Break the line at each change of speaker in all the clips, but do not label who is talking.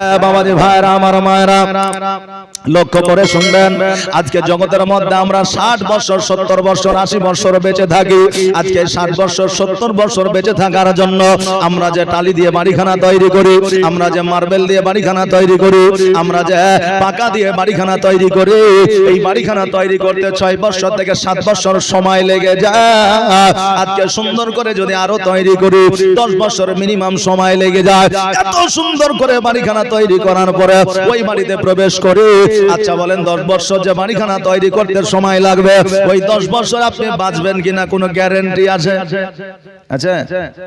বাবাজি ভাইরা, আমার মায়েরা, লক্ষ্য করে শুনবেন, আজকে জগতের মধ্যে আমরা ষাট বছর, সত্তর বছর, আশি বছর বেঁচে থাকি। আজকে ষাট বছর, সত্তর বছর বেঁচে থাকার জন্য আমরা যে টালি দিয়ে বাড়িখানা তৈরি করি, আমরা যে মার্বেল দিয়ে বাড়িখানা তৈরি করি, আমরা যে পাকা দিয়ে বাড়িখানা তৈরি করি, এই বাড়িখানা তৈরি করতে ছয় বছর থেকে সাত বছর সময় লেগে যায়। আজকে সুন্দর করে যদি আরও তৈরি করি, দশ বছর মিনিমাম সময় লেগে যায়। এত সুন্দর করে বাড়িখানা তৈরি করার পরে ওই বাড়িতে প্রবেশ করি। আচ্ছা বলেন, দশ বছর যে বাড়িখানা তৈরি করতে সময় লাগবে, ওই দশ বছর আপনি বাঁচবেন কিনা কোনো গ্যারেন্টি আছে? আচ্ছা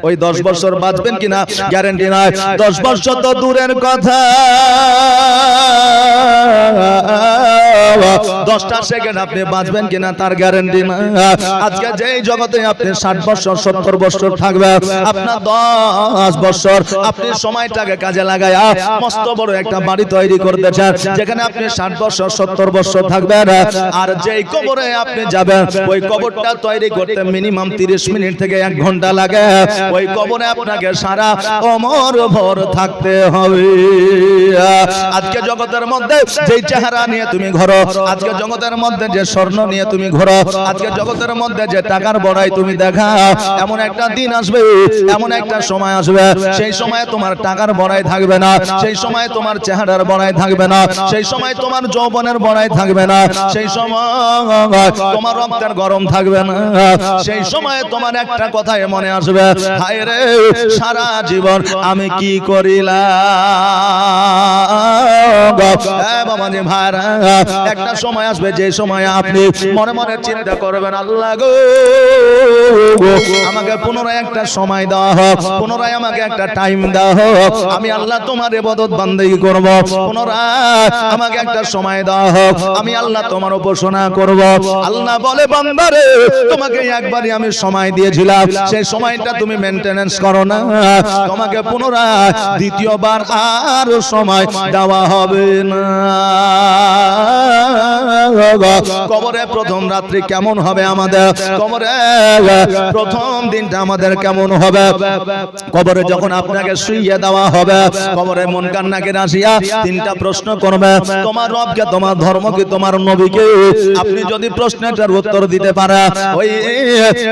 ওই দশ বছর বাঁচবেন কিনা গ্যারেন্টি নাই। দশ বছর তো দূরের কথা। দশটা সেকেন্ড আপনি বাঁচবেন কিনা তার গ্যারেন্টি আজকে যেই জগতে আপনি ষাট বছর, সত্তর বছর থাকবে আপনার দশ বছর আপনি সময়টাকে কাজে লাগায় মস্ত বড় একটা বাড়ি তৈরি করতে চান যেখানে আপনি ষাট বছর সত্তর বছর থাকবেন। আর যেই কবরে আপনি যাবেন ওই কবরটা তৈরি করতে মিনিমাম তিরিশ মিনিট থেকে এক ঘণ্টা লাগে। ওই কবরে আপনাকে সারা অমর ভর থাকতে হবে। আজকে জগতের মধ্যে যেই চেহারা নিয়ে তুমি ঘোরো আজকে জগতের মধ্যে যে স্বর্ণ নিয়ে তুমি ঘোরো আজকে জগতের মধ্যে যে টাকার বড়াই তুমি দেখা এমন একটা দিন আসবে এমন একটা সময় আসবে সেই সময় তোমার টাকার বড়াই থাকবে না সেই সময় তোমার চেহারার বড়াই থাকবে না, সেই সময় তোমার যৌবনের বড়াই থাকবে না, সেই সময় তোমার রক্তের গরম থাকবে না, সেই সময় তোমার একটা কথাই মনে আসবে, হায় রে, সারা জীবন আমি কি করিলাম? একটা সময় আসবে, যে সময় আপনি মনে মনে চিন্তা করবেন, আল্লাহ গো, আমাকে পুনরায় একটা সময় দেওয়া হোক পুনরায় আমাকে একটা টাইম দেওয়া হোক আমি আল্লাহ তোমার এবাদত বান্দেগি করব। পুনরায় আমাকে একটা সময় দেওয়া হোক আমি আল্লাহ তোমার উপাসনা করব। আল্লাহ বলে, বান্দারে, তোমাকে একবারই আমি সময় দিয়েছিলাম। সেই সময়টা তুমি মেনটেনেন্স করো না। তোমাকে পুনরায় দ্বিতীয়বার আর সময় দেওয়া হবে না। কবরে প্রথম রাত্রি কেমন হবে আমাদের? কবরে প্রথম দিনটা আমাদের কেমন হবে? কবরে যখন আপনাকে শুইয়ে দেওয়া হবে, কবরে মন আসিয়া তিনটা প্রশ্ন করবে। তোমার রবকে, তোমার ধর্মকে, তোমার নবীকে। আপনি যদি প্রশ্নটার উত্তর দিতে পারে, ওই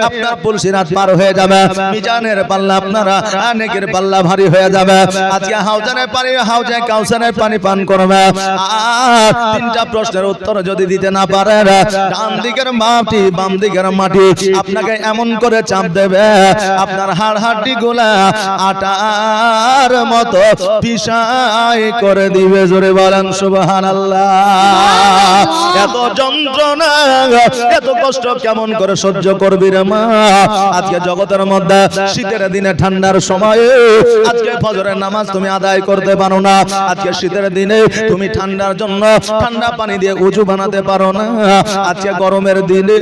আপনার পুলসিরাত পার হয়ে যাবে। মিজানের পাল্লা আপনারা অনেকের পাল্লা ভারী হয়ে যাবে। আজকে হাউজানের পানি হাউজে কাউসারের পানি পান করবে। তিনটা প্রশ্নের উত্তর যদি দিতে না পারে, ডান দিকের মাটি, বাম দিকের মাটি, আপনাকে এমন করে চাপ দেবে। আপনার হাড় হাড্ডি গুলা আটার মতো পিসাই করে দিবে জোরে বলেন সুবহান এত যন্ত্রণা, এত কষ্ট কেমন করে সহ্য করবি রে মা? আজকে জগতের মধ্যে শীতের দিনে ঠান্ডার সময়ে আজকে ফজরের নামাজ তুমি আদায় করতে পারো না। আজকে শীতের দিনে তুমি ঠান্ডার জন্য ঠান্ডা পানি দিয়ে উঁচু বানাতে পারো না। আজকে গরমের দিনে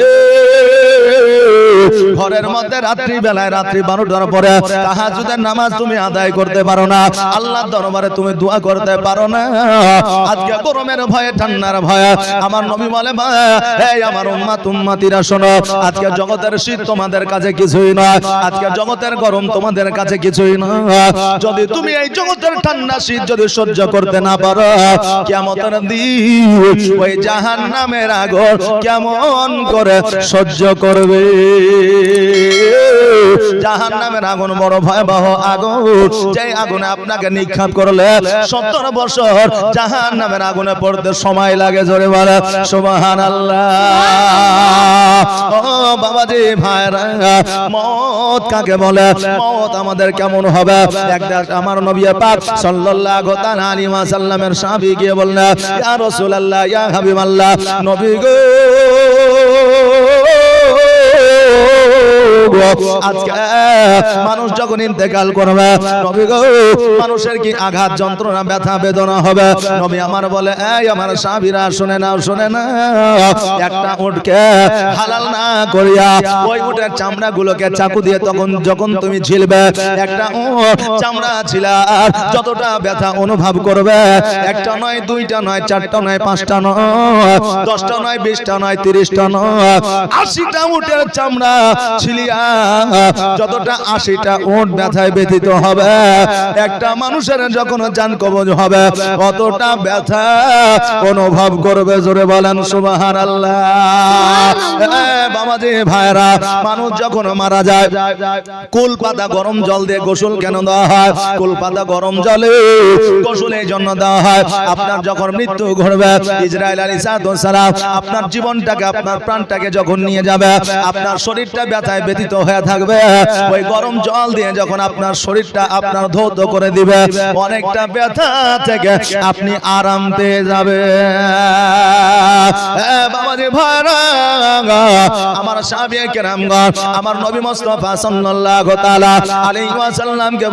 ঘরের মধ্যে রাত্রি বেলায় রাত্রি বারোটার পরে তাহাজুদের নামাজ তুমি আদায় করতে পারো না। আল্লাহ দরবারে তুমি দোয়া করতে পারো না। আজকে গরমের ভয়ে, ঠান্ডার ভয়ে আমার নবী বলে এই আমার উম্মাত, উম্মাতিরা শোনো, আজকে জগতের শীত তোমাদের কাছে কিছুই নয়, আজকে জগতের গরম তোমাদের কাছে কিছুই নয়। যদি তুমি এই জগতের ঠান্ডা শীত যদি সহ্য করতে না পারো কেমতের দিন ওই জাহান নামের আগর কেমন করে সহ্য করবে? জাহান নামের আগুন বড় ভয়াবহ আগুন যে আগুনে আপনাকে নিক্ষাপ করলে সত্তর বছর জাহান নামের আগুনে পড়তে সময় লাগে, জোরে বলে ও বাবাজি, ভাইরা, মত কাকে বলে? মত আমাদের কেমন হবে? আমার নবী পাক সাল্লাল্লাহু তাআলা আলাইহি ওয়াসাল্লামের সাহাবী গিয়ে বললেন, ইয়া রাসূলুল্লাহ, ইয়া হাবিবাল্লাহ, নবী গো আজকে মানুষ যখন ইন্তেকাল করবে নবী গো মানুষের কি আঘাত যন্ত্রণা ব্যথা বেদনা হবে? নবী আমার বলে এই আমার সাহাবীরা শুনে নাও শুনে না একটা উটকে হালাল না করিয়া ওই উটের চামড়া গুলোকে চাকু দিয়ে তখন যখন তুমি ঝিলবে একটা চামড়া ছিলা যতটা ব্যথা অনুভব করবে একটা নয় দুইটা নয় চারটা নয় পাঁচটা নয় দশটা নয় বিশটা নয় তিরিশটা নয় আশিটা উটের চামড়া ছিলিয়া যতটা আশিটা উট ব্যথায় ব্যথিত হবে একটা মানুষের যখন জান কবজ হবে অতটা ব্যথা অনুভব করবে জোরে বলেন সুবাহান আল্লাহ বাবাজি ভাইরা মানুষ যখন মারা যায় কুল পাতা গরম জল দিয়ে গোসল কেন দেওয়া হয়? কুল পাতা গরম জলে গোসল এই জন্য দেওয়া হয়। আপনার যখন মৃত্যু ঘটবে ইসরায়েল আলী সালাম আপনার জীবনটাকে আপনার প্রাণটাকে যখন নিয়ে যাবে আপনার শরীরটা ব্যথায় ব্যতীত হয়ে থাকবে। ওই গরম জল দিয়ে যখন আপনার শরীরটা আপনার ধৌত করে দিবে, অনেকটা ব্যথা থেকে আপনি আরাম পেয়ে যাবে আমার আমার নবী মুস্তাফা সাল্লাল্লাহু তাআলা আলাইহি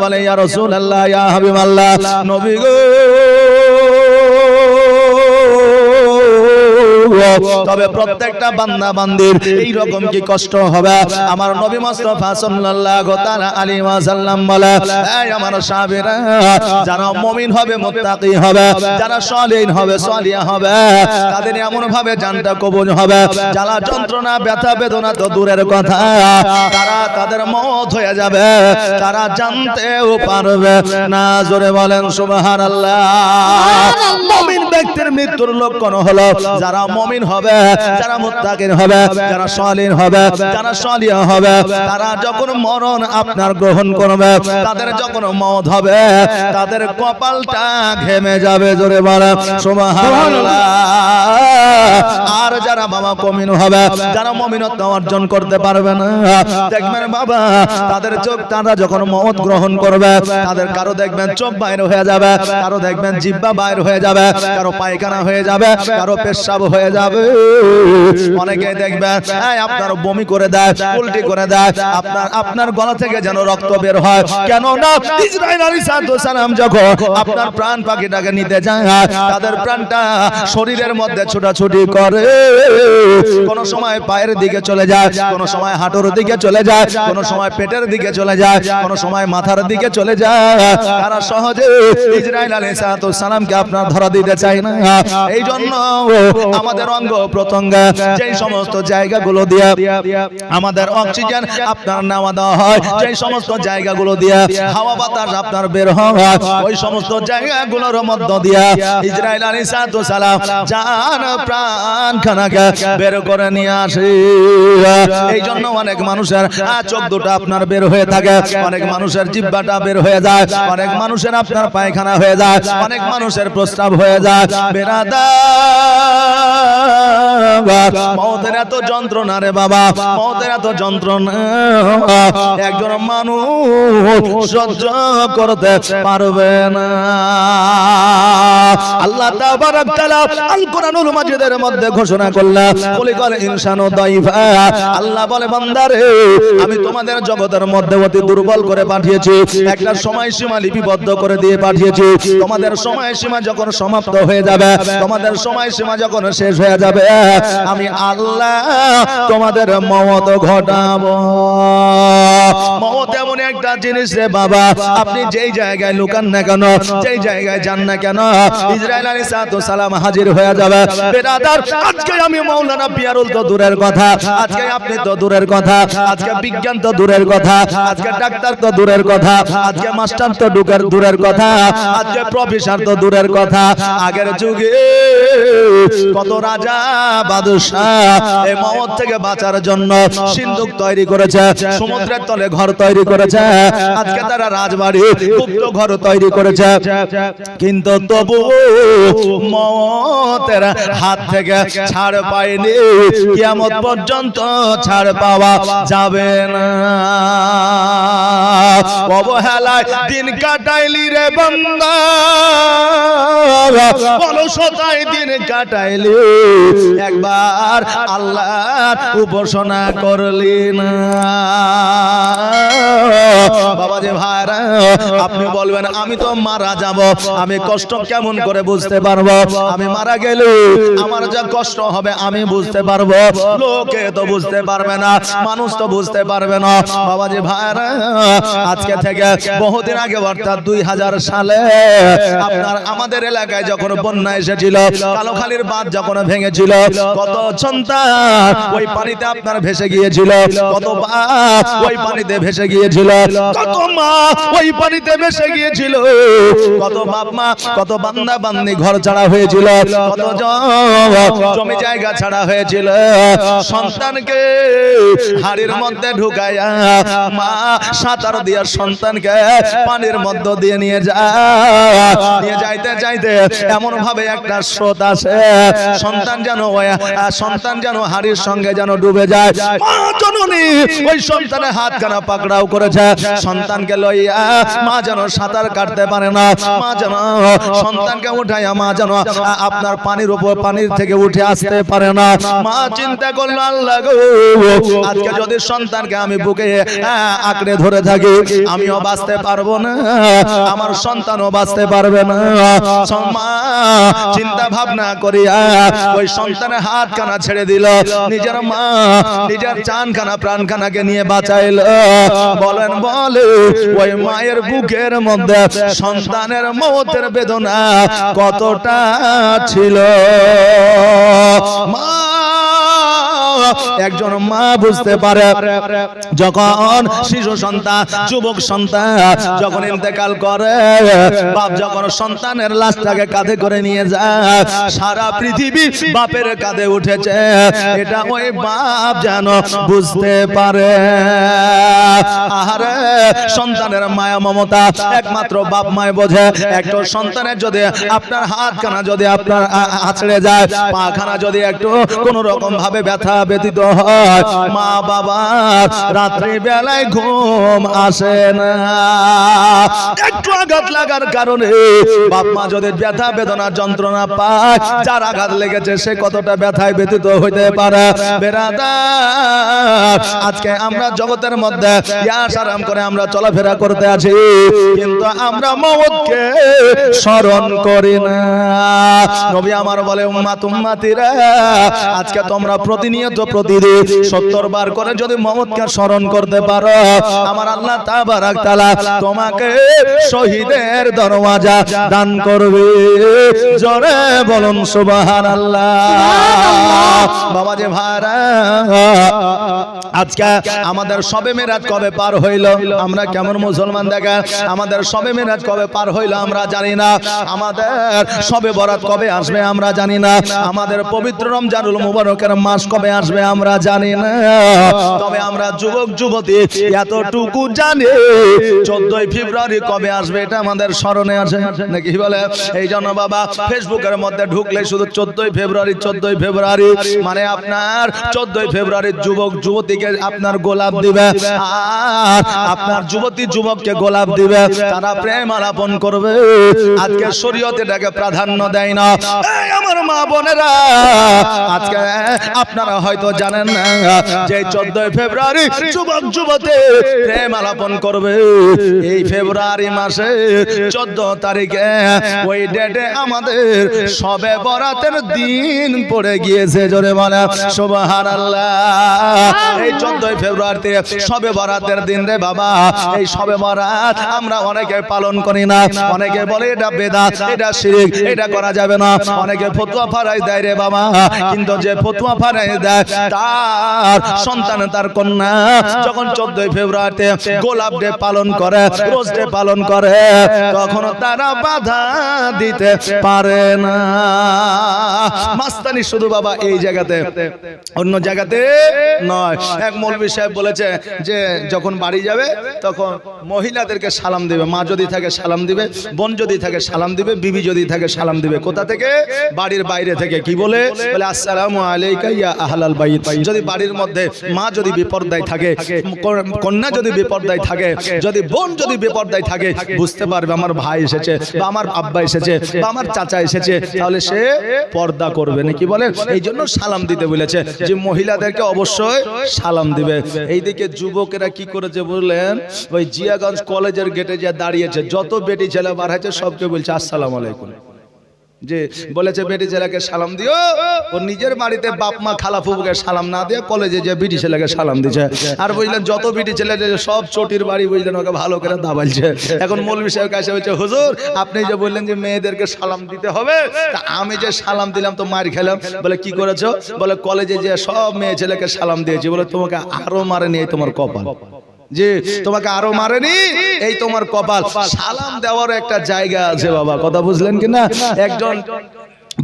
বলে, ইয়া ইয়া নবী গো তবে প্রত্যেকটা বান্দা বান্দির এই রকম কি কষ্ট হবে? আমার নবী মুস্তাফা সাল্লাল্লাহু তাআলা আলাইহি ওয়াসাল্লাম বলে এই আমার সাহাবীরা যারা মুমিন হবে মুত্তাকি হবে যারা সলিহ হবে সলিয়া হবে তাদের এমন ভাবে জানটা কবুল হবে। জ্বালা যন্ত্রণা ব্যথা বেদনা তো দূরের কথা। তারা তাদের মত হয়ে যাবে তারা জানতেও পারবে না। জোরে বলেন সুবহানাল্লাহ। মুমিন ব্যক্তির মৃত্যুর লক্ষণ হলো যারা মুমিন হবে, যারা মুত্তাকিন হবে, যারা সলিহ হবে, যারা সলিয়া হবে, তারা যখন মরণ আপনার গ্রহণ করবে, তাদের যখন মত হবে, তাদের কপালটা ঘেমে যাবে জোরে বলে, সুবহানাল্লাহ। আর যারা বাবা কমিন হবে, যারা মমিনত্ব অর্জন করতে পারবে না, দেখবেন বাবা, তাদের চোখ, তারা যখন মত গ্রহণ করবে, তাদের কারও দেখবেন চোখ বাইর হয়ে যাবে, কারও দেখবেন জিব্বা বাইর হয়ে যাবে, কারও পায়খানা হয়ে যাবে, কারও পেশাব হয়ে যাবে অনেকে দেখবেন আপনার বমি করে দেয় উল্টি করে দেয় আপনার আপনার গলা থেকে যেন রক্ত বের হয়। কেন না ইসরাইল আলী সালাম যখন আপনার প্রাণ পাখিটাকে নিতে যায় তাদের প্রাণটা শরীরের মধ্যে ছোটাছুটি করে। কোন সময় পায়ের দিকে চলে যায় কোন সময় হাঁটুর দিকে চলে যায় কোন সময় পেটের দিকে চলে যায় কোন সময় মাথার দিকে চলে যায়। তারা সহজে ইসরাইল আলী সালামকে আপনার ধরা দিতে চায় না। এই জন্য আমাদের অঙ্গ প্রত্যঙ্গ, যেই সমস্ত জায়গাগুলো দিয়ে আমাদের অক্সিজেন আপনার নেওয়া দেওয়া হয়, যেই সমস্ত জায়গাগুলো দিয়ে হাওয়া বাতাস আপনার বের হওয়া ওই সমস্ত জায়গাগুলোর মধ্য দিয়ে ইসরাইল আলী সালাম জান প্রাণ খানাকে বের করে নিয়ে আসে। এই জন্য অনেক মানুষের চোখ দুটো আপনার বের হয়ে থাকে, অনেক মানুষের জিব্বাটা বের হয়ে যায়, অনেক মানুষের আপনার পায়খানা হয়ে যায়, অনেক মানুষের প্রস্তাব হয়ে যায়। বেরাদা মতের এত যন্ত্রণা রে বাবা। মতের এত যন্ত্রণা। একজন মানুষ সহ্য করতে পারবে না। আল্লাহ তাবারাক তাআলা আল কোরআনুল মাজিদের মধ্যে ঘোষণা করলেন কলিকাল ইনসানু দাইফা। আল্লাহ বলে বান্দারে আমি তোমাদের জগতের মধ্যে অতি দুর্বল করে পাঠিয়েছি। একটা সময়সীমা লিপিবদ্ধ করে দিয়ে পাঠিয়েছি। তোমাদের সময়সীমা যখন সমাপ্ত হয়ে যাবে তোমাদের সময়সীমা যখন শেষ হয়ে যাবে। আমি আল্লাহ তোমাদের মমত ঘটাবো। মমত এমন একটা জিনিস রে বাবা আপনি যেই জায়গায় লুকান না কেন যেই জায়গায় যান না কেন ইসরায়েল আলী সালাম হাজির হয়ে যাবে। বেরাদার আজকে আমি মৌলানা পিয়ারুল তো দূরের কথা আজকে আপনি তো দূরের কথা আজকে বিজ্ঞান তো দূরের কথা আজকে ডাক্তার তো দূরের কথা আজকে মাস্টার তো ডুকের দূরের কথা আজকে প্রফেসর তো দূরের কথা। আগের যুগে কত রাজা বাদশাহ এই মমত থেকে বাঁচার জন্য সিন্ধুক তৈরি করেছে, সমুদ্রের তলে ঘর তৈরি করেছে, আজকে তারা রাজবাড়ি, গুপ্ত ঘর তৈরি করেছে। কিন্তু তবু মতের হাত থেকে ছাড় পায়নি কিয়ামত পর্যন্ত ছাড় পাওয়া যাবে না। অবহেলায় দিন কাটাইলি রে বন্দা। অলসতায় দিন কাটাইলি। একবার আল্লাহর উপাসনা করলি না। বাবা যে ভাইরা আপনি বলবেন আমি তো মারা যাব। আমি কষ্ট কেমন করে বুঝতে পারব? আমি মারা গেলে আমার যা কষ্ট হবে আমি বুঝতে পারব। লোকে তো বুঝতে পারবে না মানুষ তো বুঝতে পারবে না। বাবা যে ভাইরা আজকে থেকে বহুদিন আগে অর্থাৎ দুই হাজার সালে আপনার আমাদের এলাকায় যখন বন্যা এসেছিল কালোখালীর বাঁধ যখন ভেঙেছিল কত সন্তান ওই পানিতে আপনার ভেসে গিয়েছিল কত ওই পানিতে ভেসে গিয়েছিল কত মা ওই পানিতে ভেসে গিয়েছিল কত বাপ মা কত বান্দা বান্দি ঘর ছাড়া হয়েছিল কত জমি জায়গা ছাড়া হয়েছিল। সন্তানকে হাড়ির মধ্যে ঢুকাইয়া মা সাঁতার দিয়া সন্তানকে পানির মধ্য দিয়ে নিয়ে যায় নিয়ে যাইতে যাইতে এমন ভাবে একটা স্রোত আসে। সন্তান যেন সন্তান যেন হাড়ির সঙ্গে যেন ডুবে যায়। জননী ওই সন্তানের হাত কানা পাকড়াও করেছে। সন্তানকে লইয়া মা যেন সাঁতার কাটতে পারে না। মা যেন সন্তানকে উঠাইয়া মা যেন আপনার পানির উপর পানির থেকে উঠে আসতে পারে না। মা চিন্তা করল, আল্লাহ আজকে যদি সন্তানকে আমি বুকে আঁকড়ে ধরে থাকি, আমিও বাঁচতে পারব না, আমার সন্তানও বাঁচতে পারবে না। মা চিন্তা ভাবনা করিয়া ওই সন্তানের হাত কানা ছেড়ে দিল। নিজের মা, নিজের চান খানা প্রাণ খানাকে নিয়ে বাঁচাইল। বলেন, বলে, ওই মায়ের বুকের মধ্যে সন্তানের মতের বেদনা কতটা ছিল? মা একজন মা বুঝতে পারে, যখন শিশু সন্তান, যুবক সন্তান যখন ইন্তেকাল করে, বাপ যখন সন্তানের লাশটাকে কাঁধে করে নিয়ে যায়, সারা পৃথিবী বাপের কাঁধে উঠেছে। এটা ওই বাপ যেন বুঝতে পারে। আহারে, সন্তানের মায়া মমতা একমাত্র বাপ মায় বোঝে। একটা সন্তানের যদি আপনার হাত খানা যদি আপনার আছড়ে যায় পা খানা যদি একটু কোন রকম ভাবে ব্যথা ব্যতীত হয়। মা বাবা রাত্রি বেলায় ঘুম আসে না। একটু আঘাত লাগার কারণে বাপ মা যদি ব্যথা বেদনা যন্ত্রণা পায়, যার আঘাত লেগেছে সে কতটা ব্যথায় ব্যতীত হইতে পারে? বেরাদার আজকে আমরা জগতের মধ্যে ইয়াস আরাম করে আমরা চলাফেরা করতে আছি, কিন্তু আমরা মওতকে স্মরণ করি না। নবী আমার বলে, উম্মাত, উম্মাতিরা, আজকে তোমরা প্রতিনিয়ত প্রতিদিন সত্তর বার করে যদি মমতকে স্মরণ করতে পারো আমার আল্লাহ তাবারাক তাআলা তোমাকে শহীদের দরওয়াজা দান করবে। জোরে বলুন সুবহানাল্লাহ। বাবা যে ভাড়া আজকে আমাদের সবে মেরাজ কবে পার হইল? আমরা কেমন মুসলমান দেখা? আমাদের সবে মেরাজ কবে পার হইল আমরা জানি না। আমাদের সবে বরাত কবে আসবে আমরা জানি না। আমাদের পবিত্র রমজানুল মুবারকের মাস কবে আসবে আমরা জানি না। তবে আমরা যুবক, যুবতী, এতটুকু জানি, চোদ্দই ফেব্রুয়ারি কবে আসবে এটা আমাদের স্মরণে আছে। নাকি বলে? এই জন্য বাবা, ফেসবুকের মধ্যে ঢুকলে শুধু চোদ্দই ফেব্রুয়ারি চোদ্দই ফেব্রুয়ারি মানে আপনার চোদ্দই ফেব্রুয়ারি যুবক, যুবতীকে আপনার গোলাপ দিবে। আর আপনার যুবতী যুবককে গোলাপ দিবে। তারা প্রেম আলাপন করবে। আজকে শরীয়ত এটাকে প্রাধান্য দেয় না। এই আমার মা বোনেরা আজকে আপনারা হয়তো জানেন না যে চোদ্দই ফেব্রুয়ারি যুবক যুবতী প্রেম আলাপন করবে। এই ফেব্রুয়ারি মাসে চোদ্দ তারিখে ওই ডেটে আমাদের সবে বরাতের দিন পড়ে গিয়েছে জোরে বলে সুবহান এই চোদ্দই ফেব্রুয়ারিতে সবে বরাতের দিন রে বাবা। এই সবে বরাত আমরা অনেকে পালন করি না। অনেকে বলে এটা বেদাত, এটা শিরিক, এটা করা যাবে না। অনেকে ফতুয়া ফারাই দেয় রে বাবা। কিন্তু যে ফতুয়া ফারাই দেয়, তার সন্তান, তার কন্যা যখন চোদ্দই ফেব্রুয়ারিতে গোলাপ ডে পালন করে, রোজ ডে পালন করে তখন তারা বাধা দিতে পারে না। মাস্তানি শুধু বাবা এই জায়গাতে, অন্য জায়গাতে নয়। এক মৌলবী সাহেব বলেছে যে যখন বাড়ি যাবে তখন মহিলাদেরকে সালাম দিবে মা যদি থাকে সালাম দিবে বোন যদি থাকে সালাম দিবে বিবি যদি থাকে সালাম দিবে। কোথা থেকে? বাড়ির বাইরে থেকে। কি বলে? বলে? আসসালামু আলাইকা ইয়া আহলাল বাইত। যদি বাড়ির মধ্যে মা যদি বিপর্দায় থাকে কন্যা যদি বিপর্দায় থাকে যদি বোন যদি বিপর্দায় থাকে বুঝতে পারবে আমার ভাই এসেছে বা আমার আব্বা এসেছে বা আমার চাচা এসেছে তাহলে সে পর্দা করবে নাকি বলে? এই জন্য সালাম দিতে বলেছে যে মহিলাদেরকে অবশ্যই সালাম দিবে। এইদিকে যুবকেরা কি করেছে বললেন? ওই জিয়াগঞ্জ কলেজের গেটে যে দাঁড়িয়েছে যত বেটি ছেলে বার হয়েছে সবকে বলছে আসসালাম আলাইকুম। যে বলেছে বেটি ছেলেকে সালাম দিও। ও নিজের বাড়িতে বাপ মা খালা ফুবুকে সালাম না দিয়ে কলেজে যে বিটি ছেলেকে সালাম দিছে। আর বুঝলেন যত বিটি ছেলে সব চটির বাড়ি বুঝলেন ওকে ভালো করে দাবাইছে। এখন মৌলবি সাহেব কাছে হচ্ছে হুজুর আপনি যে বললেন যে মেয়েদেরকে সালাম দিতে হবে তা আমি যে সালাম দিলাম তো মার খেলাম। বলে কি করেছ? বলে কলেজে যে সব মেয়ে ছেলেকে সালাম দিয়েছি। বলে তোমাকে আরও মারে নিয়ে তোমার কপাল। যে তোমাকে আরও মারেনি? এই তোমার কপাল। সালাম দেওয়ার একটা জায়গা আছে বাবা। কথা বুঝলেন কিনা? একজন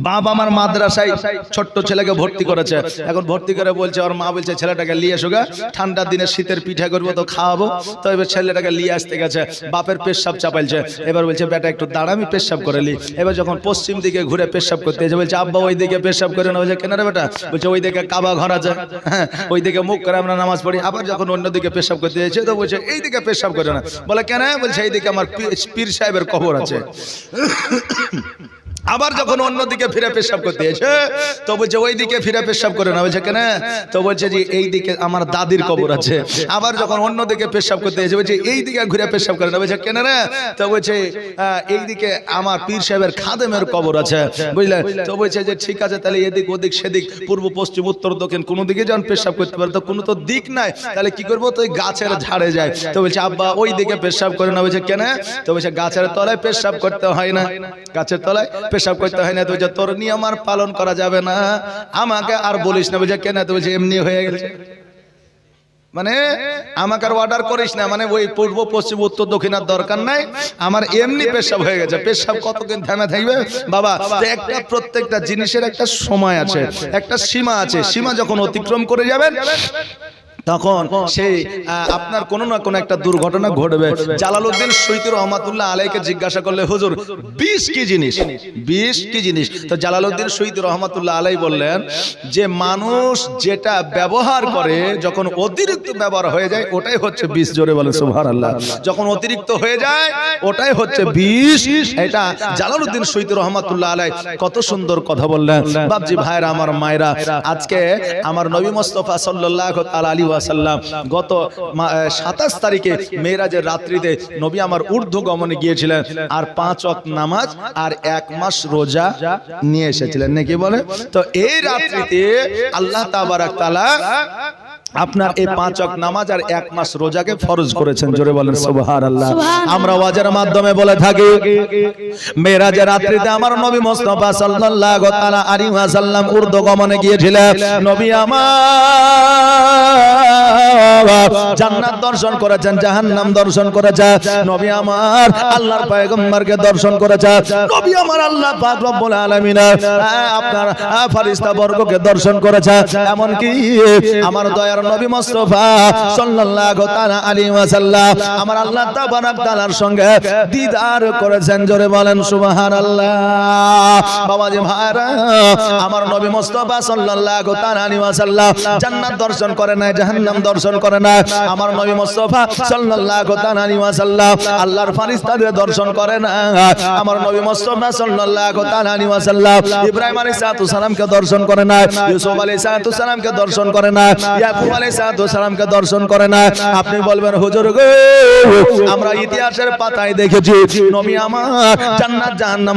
বাপ আমার মাদ্রাসায় ছোট্ট ছেলেকে ভর্তি করেছে। এখন ভর্তি করে বলছে, ওর মা বলছে, ছেলেটাকে নিয়ে এসো গা, ঠান্ডার দিনে শীতের পিঠা করব তো খাওয়াবো। তো এবার ছেলেটাকে নিয়ে আসতে গেছে, বাপের পেশাব চাপাইছে। এবার বলছে, বেটা, একটু দাঁড়া, আমি পেশাব করে নি এবার যখন পশ্চিম দিকে ঘুরে পেশাব করতে এসে বলছে, আব্বা ওই দিকে পেশাব করে না বলছে, কেন রে বেটা? বলছে ওই দিকে কাবা ঘর আছে। হ্যাঁ ওই দিকে মুখ করে আমরা নামাজ পড়ি। আবার যখন অন্য দিকে পেশাব করতে এসেছে তো বলছে এই দিকে পেশাব করে না। বলে, কেন? বলছে এই দিকে আমার পীর সাহেবের কবর আছে। আবার যখন অন্যদিকে ফিরে পেশাব করতে এসে, তো বলছে, ওই দিকে ফিরে পেশাব করে না বলছে, কেন? তো বলছে যে, এই দিকে আমার দাদির কবর আছে। আবার যখন অন্যদিকে পেশাব করতে এসে বলছে, এই দিকে ঘুরে পেশাব করে না বলছে, কেন রে? তো বলছে এই দিকে আমার পীর সাহেবের খাদেমের কবর আছে। বুঝলে? তো বলছে যে, ঠিক আছে, তাহলে এদিক ওদিক সেদিক, পূর্ব, পশ্চিম, উত্তর, দক্ষিণ, কোনো দিকে যখন পেশাব করতে পারে, তো কোনো তো দিক নাই। তাহলে কি করব? তো গাছের ঝাড়ে যায় তো বলছে, আব্বা, ওই দিকে পেশাব করে না বলছে, কেন? তো বলছে, গাছের তলায় পেশাব করতে হয় না। গাছের তলায়? পেশাব করতে হয় না তুই বলছে, তোর নিয়ম আর পালন করা যাবে না। আমাকে আর বলিস না। বুঝে কেন? তো বলছে, এমনি হয়ে গেছে। মানে আমাকে আর অর্ডার করিস না। মানে ওই পূর্ব, পশ্চিম, উত্তর, দক্ষিণ আর দরকার নাই। আমার এমনি পেশাব হয়ে গেছে। পেশাব কতদিন থেমে থাকবে? বাবা একটা প্রত্যেকটা জিনিসের একটা সময় আছে, একটা সীমা আছে। সীমা যখন অতিক্রম করে যাবেন তখন সেই আপনার কোনো না কোনো একটা দুর্ঘটনা ঘটবে। জালালউদ্দিন সৈয়দ রহমাতুল্লাহ আলাইকে জিজ্ঞাসা করলে হুজুর বিষ কি জিনিস? বিষ কি জিনিস? তো জালালউদ্দিন সৈয়দ রহমাতুল্লাহ আলাই বললেন যে মানুষ যেটা ব্যবহার করে যখন অতিরিক্ত ব্যবহার হয়ে যায় ওটাই হচ্ছে বিষ। জোরে বলে সুবহানাল্লাহ। যখন অতিরিক্ত হয়ে যায় ওটাই হচ্ছে বিষ। এটা জালালউদ্দিন সৈয়দ রহমাতুল্লাহ আলাই কত সুন্দর কথা বললেন। বাবজি ভাইরা আমার মায়েরা আজকে আমার নবী মোস্তফা সাল্লাল্লাহু তাআলা আলাইহি ওয়াসাল্লাম, গত সাতাশ তারিখে মেয়েরাজের রাত্রিতে নবী আমার ঊর্ধ্ব গমনে গিয়েছিলেন আর পাঁচ অক নামাজ আর এক মাস রোজা নিয়ে এসেছিলেন। নাকি বলে? তো এই রাত্রিতে আল্লাহ তাবারাক তাআলা আপনার এই পাঁচ ওয়াক্ত নামাজ আর এক মাস রোজাকে ফরজ করেছেন জোরে বলেন সুবহানাল্লাহ। আমরা ওয়াজের মাধ্যমে বলে থাকি মেরাজের রাত্রিতে আমার নবী মুস্তাফা সাল্লাল্লাহু তাআলা আলাইহি ওয়াসাল্লাম ঊর্ধ্ব গমনে গিয়েছিলেন। নবী আমার জান্নাত দর্শন করেছেন জাহান্নাম দর্শন করেছেন নবী আমার আল্লাহর পয়গম্বরকে দর্শন করেছেন নবী আমার আল্লাহ পাক রব্বুল আলামিন আপনার আহ, ফারিস্তা বর্গকে দর্শন করেছে। এমন কি আমার দয়ার নবী মুস্তাফা সাল্লাল্লাহু তাআলা আলাইহি ওয়াসাল্লাম আমার আল্লাহ তাবারাক তাআলার সঙ্গে দিদার করেছেন। জোরে বলেন, সুবহানাল্লাহ। বাবাজি ভাইরা, আমার নবী মুস্তাফা সাল্লাল্লাহু তাআলা আলাইহি ওয়াসাল্লাম জান্নাত দর্শন করে না জাহান্নাম দর্শন করে না আমার নবী মুস্তাফা সাল্লাল্লাহু তাআলা আলাইহি ওয়াসাল্লাম আল্লাহর ফারিস্তাদের দর্শন করে না আমার নবী মুস্তাফা সাল্লাল্লাহু তাআলা আলাইহি ওয়াসাল্লাম ইব্রাহিম আলাইহিস সালামকে দর্শন করে না ইউসুফ আলাইহিস সালামকে দর্শন করে না ইয়াকুব দর্শন আপনি বলবেন, হুজুর আমরা ইতিহাসের পাতায় দেখেছি, নবী আমার জাহান্নাম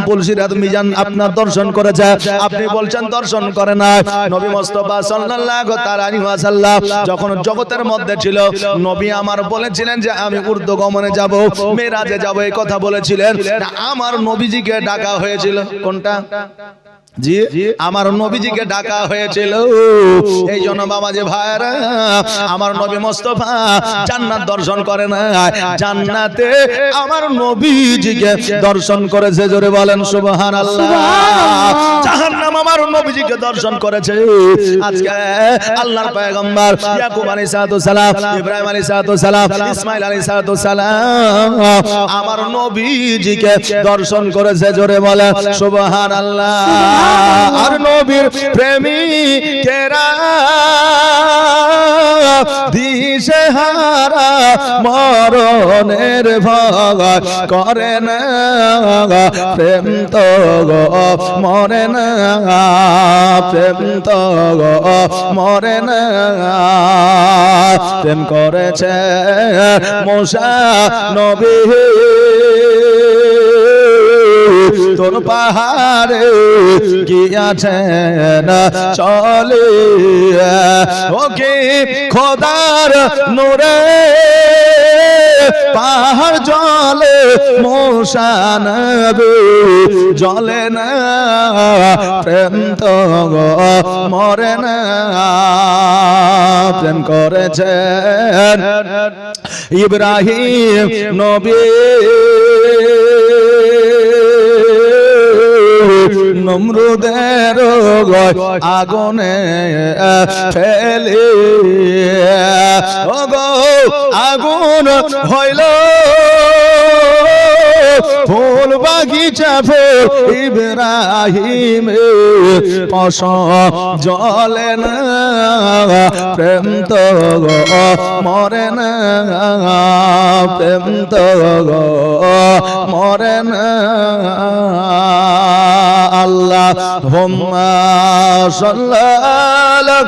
আপনার দর্শন করেছে। আপনি বলছেন, দর্শন করে না। নবী মুস্তাফা যখন জগতের মধ্যে ছিল, নবী আমার বলেছিলেন যে, আমি উর্দু গমনে যাব, মেরাজে যাব। এই কথা বলেছিলেন। আমার নবীজিকে ডাকা হয়েছিল। কোনটা? জি আমার নবীজিকে ডাকা হয়েছিল। এই জন্য বাবা যে ভাইরা আমার নবী মোস্তফা জান্নাত দর্শন করে না জান্নাতে আমার নবীজিকে দর্শন করেছে জোরে বলেন সুবহানাল্লাহ। জাহান্নাম আমার নবীজিকে দর্শন করেছে। আজকে আল্লাহর পয়গম্বর ইয়াকুব আলাইহিস সালাম ইব্রাহিম আলাইহিস সালাম ইসমাইল আলাইহিস সালাম আমার নবীজিকে দর্শন করেছে জোরে বলেন সুবহানাল্লাহ। আর নবীর প্রেমী কেরা দিশে হারা মরণের ভয় করে না। প্রেম তো মরে না। প্রেম তো মরে না। প্রেম করেছে মোশা নবী। তোর পাহাড়ে গিয়াছেন চলে ওকে খোদার নোরে। পাহাড় জলে মোশানবে জলে না প্রেম তো মরে না। প্রেম করেছেন ইব্রাহিম নবী। নমরুদের আগুনে ফেলে আগুন হইল। ফুল বাগিচা ফুল ইব্রাহিম পশ জলে না, প্রেম তো মরে না, প্রেম তো মরে না। আল্লাহ হোম্মা সাল্লাল্লাহ।